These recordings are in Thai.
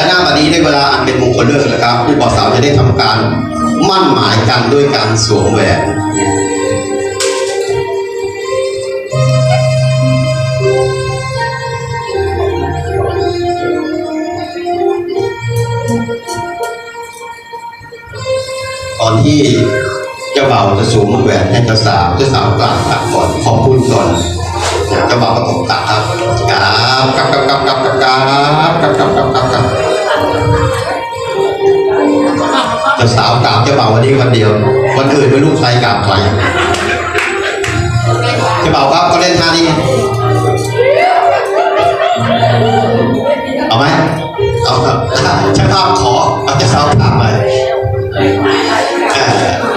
และหน้าบัดนี้ในเวลาอันเป็นมงคลเลิกนะครับ ผู้บ่าวสาวจะได้ทำการมั่นหมายกันด้วยการสวมแหวนตอนที่เจ้าบ่าวจะสวมแหวนให้เจ้าสาวเจ้าสาวกล่าวตักก่อนขอบคุณก่อนเจ้าบ่าวก็ตบตักครับครับครับครับครับครับครับครับ วันนี้วันเดียว วันอื่นไม่รู้ใครกราบใครเจ้าบ่าครับก็เล่นท่านี้ เอาไหมเอาครับช่างภาพขอเอาจ้าสาวกราบไป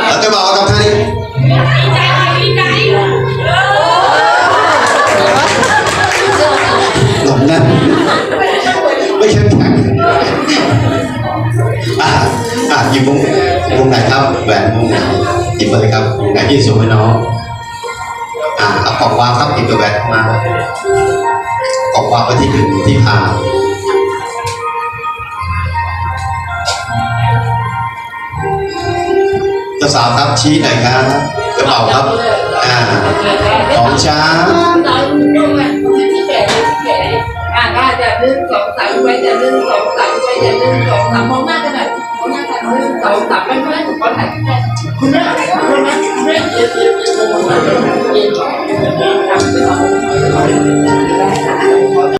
แล้วจะบอกกับท่านี้หลงนะไม่ใช่แข็งอะอะหยิบวง วงไหนครับ แหวนวงไหนหยิบมาเลยครับวงไหนที่ส่งให้น้องอะเอาของวางครับหยิบตัวแหวนมาของวางไปที่หนึ่งที่พาเจ้าสาวครับชี้หน่อยครับกระเป๋าครับอ่าของช้างอ่าได้จะหนึ่งสองสามไว้จะหนึ่งสองสามไว้จะหนึ่งสองสามมองหน้ากันหน่อย เสาตักไม่ได้ถูกก็ถ่คุณแม่คุณแม่คุณแม่เย็นเย็นเย็นเย็นเย็น